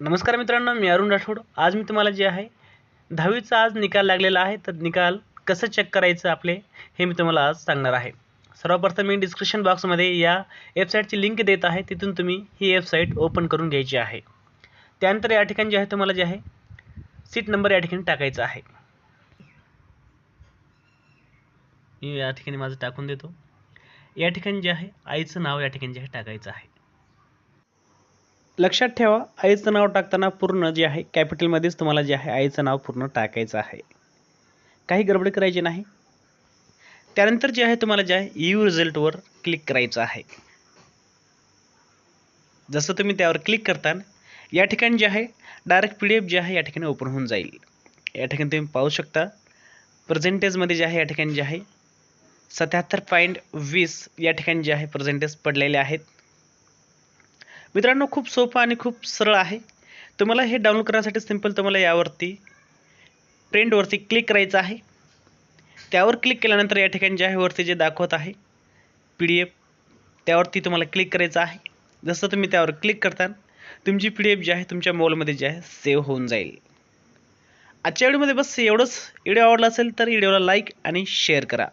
नमस्कार मित्रांनो मी अरुण राठोड. आज मी तुम्हाला जे आहे दहावीचा आज निकाल लागलेला आहे. तर निकाल कसं चेक करायचं आपले हे मी तुम्हाला आज सांगणार आहे. सर्वप्रथम मी डिस्क्रिप्शन बॉक्समध्ये या वेबसाईटची लिंक देत आहे. तिथून तुम्ही ही वेबसाईट ओपन करून घ्यायची आहे. त्यानंतर या ठिकाणी जे आहे तुम्हाला जे आहे सीट नंबर या ठिकाणी टाकायचा आहे. मी या ठिकाणी माझं टाकून देतो. या ठिकाणी जे आहे आईचं नाव या ठिकाणी जे आहे टाकायचं आहे. लक्षात ठेवा आईचं नाव टाकताना पूर्ण जे आहे कॅपिटलमध्येच तुम्हाला जे आहे आईचं नाव पूर्ण टाकायचं आहे. काही गडबड करायची नाही. त्यानंतर जे आहे तुम्हाला जे आहे यू रिझल्टवर क्लिक करायचं आहे. जसं तुम्ही त्यावर क्लिक करता या ठिकाणी जे आहे डायरेक्ट पी डी एफ जे आहे या ठिकाणी ओपन होऊन जाईल. या ठिकाणी तुम्ही पाहू शकता पर्सेंटेजमध्ये जे आहे या ठिकाणी जे आहे सत्याहत्तर पॉईंट वीस या ठिकाणी जे आहे पर्सेंटेज पडलेले आहेत. मित्रांनो खूप सोपं आणि खूप सरळ आहे. तुम्हाला हे डाउनलोड करण्यासाठी सिंपल तुम्हाला यावरती प्रिंटवरती क्लिक करायचं आहे. त्यावर क्लिक केल्यानंतर या ठिकाणी जे आहे वरती जे दाखवत आहे पी डी एफ त्यावरती तुम्हाला क्लिक करायचं आहे. जसं तुम्ही त्यावर क्लिक करता तुमची पी डी एफ जी आहे तुमच्या मोबाईलमध्ये जे आहे सेव्ह होऊन जाईल. आजच्या व्हिडिओमध्ये बस एवढंच. व्हिडिओ आवडला असेल तर व्हिडिओला लाईक आणि शेअर करा.